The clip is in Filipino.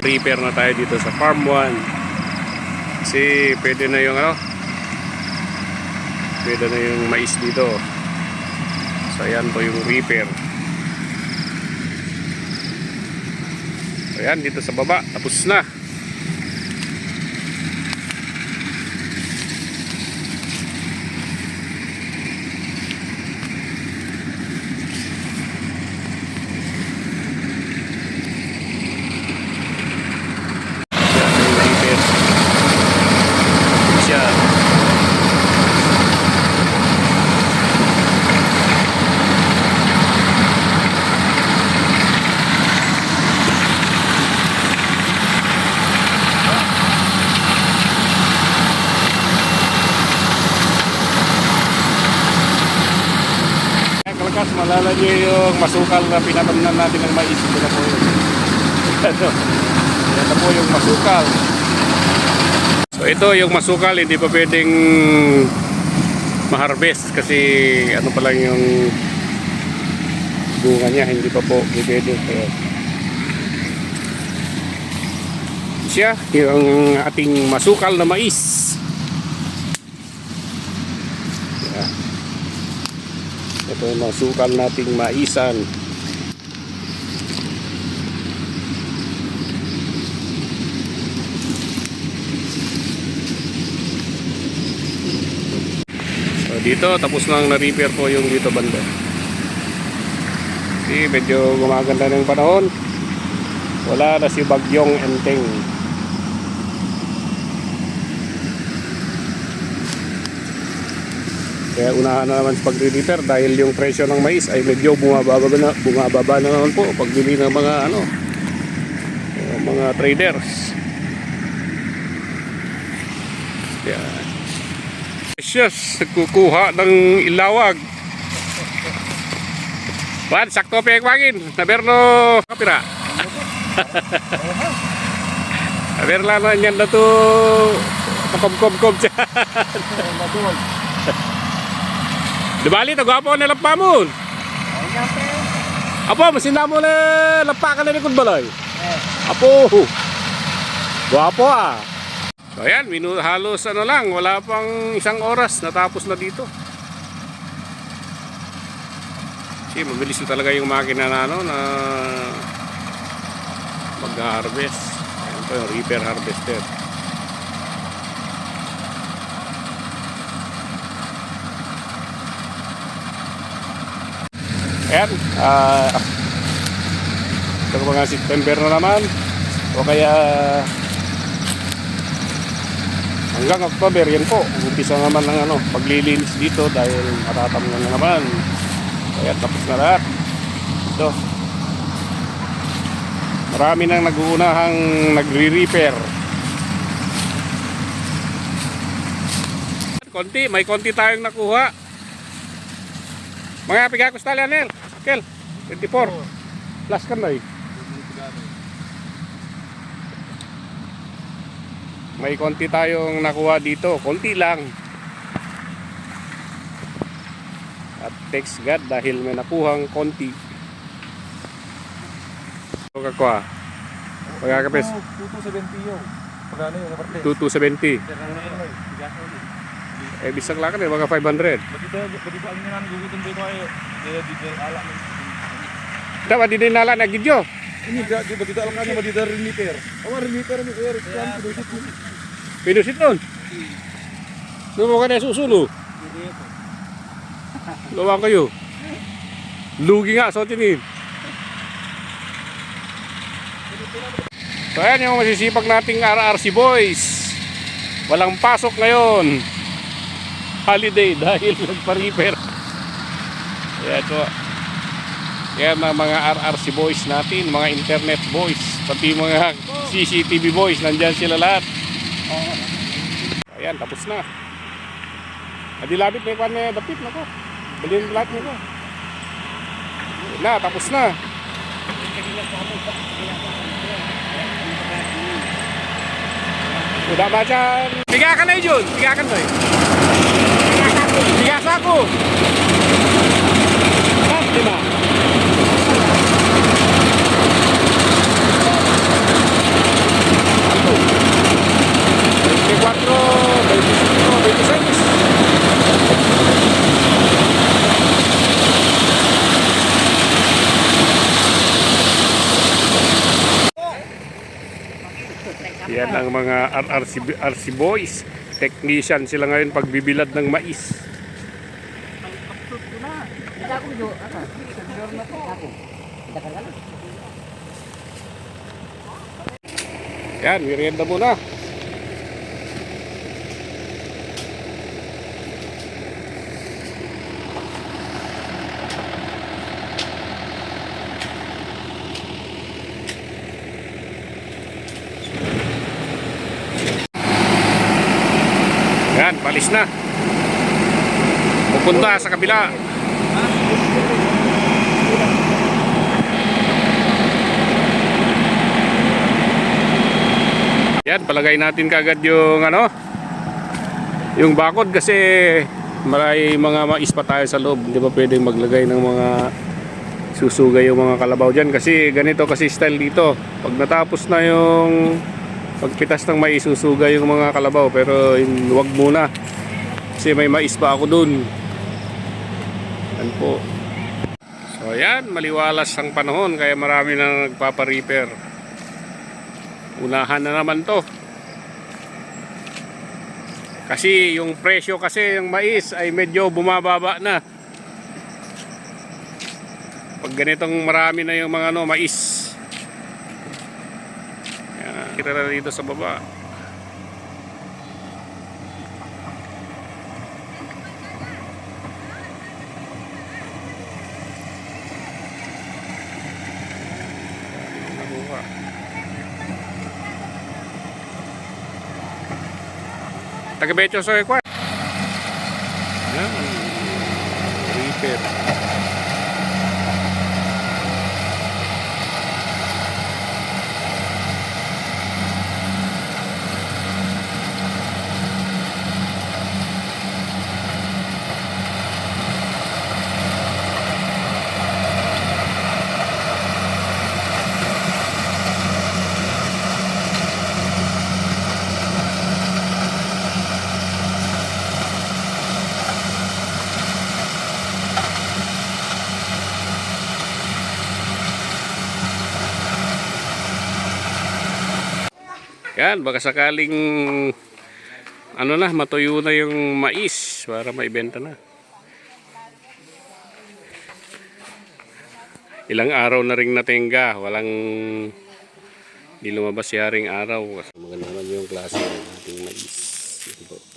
Repair na tayo dito sa Farm 1. Kasi pwede na yung ano, pwede na yung mais dito. So ayan po yung repair. Ayan dito sa baba, tapos na. Yan yung repair. Siya. Kaya kalakas, malala niyo yung masukal na pinatamnan natin ng mais. Ito na po yun. Ano? Yan na po yung masukal. So ito yung masukal, hindi pa pwedeng ma-harvest kasi ano pa lang yung bunga niya, hindi pa po pwede. Kaya siya, yung ating masukal na mais. Ito yung masukal nating maisan. So dito tapos nang na-repair po yung dito banda. Kasi medyo gumaganda ng panahon. Wala na si Bagyong Enteng. Kaya unahan na naman sa pagre-repair dahil yung presyo ng mais ay medyo bumababa na, bumababa na naman po pagbili ng mga ano mga traders. Yan. Precious, nagkukuha ng ilawag. Wan, sakto wangin. Naberno kapira. Naberla na yan na to kakom-kom-kom siya. Dibali, nagwapo na lampa mo. Apo, masinda mo na lampa ka na likod balay. Apo, gwapo ah. So ayan, minu halos ano lang, wala pang isang oras, natapos na dito. Kasi mabilis na talaga yung makina na ano, na mag-harvest. Ayan po yung repair harvester. Ayan, ah, ito mga September na naman. O kaya hanggang October yan po. Umpisa naman ng ano paglilinis dito dahil matatam na naman. Kaya tapos na lahat. Ito. Marami nang nag-uunahang nagre-repair. Konti may konti tayong nakuha. Mga pigakos tali anel kel 24 plus kan na eh may konti tayong nakuha dito. Konti lang. At thanks God dahil may nakuhang konti. Ito kakuha pagkakapis 2270 yun. Pagkano yung kaparte? 2270 eh bisang lakan eh mga 500 Bagito, bagito ang nga gugutom dito ay dito dito ala. dapat di nala na gidyo Ini di di bagito alam kanya bagito remeter. Awan remeter ni kuya kan kudu pinusit nun. Lumo ka na susulo? Luwang kayo. Lugi nga sa tinin. So ayan yung masisipag nating RRC boys. Walang pasok ngayon Holiday dahil nagpa-repair Ayan so Yan ang mga RRC boys natin Mga internet boys Pati mga CCTV boys Nandyan sila lahat Ayan, tapos na. Adilabit may kwan na dapit na ko. Balin lahat nito. Na, tapos na. Sudah baca. Tiga kan na yun. Tiga kan na eh. Tiga saku. Kan lima. Veinticuatro, veinticinco, veintiséis. Yan ang mga RRC, RC boys. Technician sila ngayon pagbibilad ng mais. Yan, merienda muna. Yan, palis na. Pupunta sa kabila. Yan, palagay natin kagad yung ano, yung bakod kasi maray mga mais pa tayo sa loob. Hindi ba pwedeng maglagay ng mga susugay yung mga kalabaw dyan kasi ganito kasi style dito. Pag natapos na yung pagpitas ng mais, susugay yung mga kalabaw pero in, wag muna kasi may mais pa ako dun. Yan po. So yan, maliwalas ang panahon kaya marami nang nagpapa-repair. Unahan na naman to. Kasi yung presyo kasi yung mais ay medyo bumababa na. Pag ganitong marami na yung mga ano, mais. Yan, kita na dito sa baba. Taga Becho Soy Kwan. Yan. Repair. Yan, baka sakaling ano na, matuyo na yung mais para maibenta na. Ilang araw na ring natingga, walang di lumabas si haring araw. Maganda naman yung klase ng ating mais. Yan po.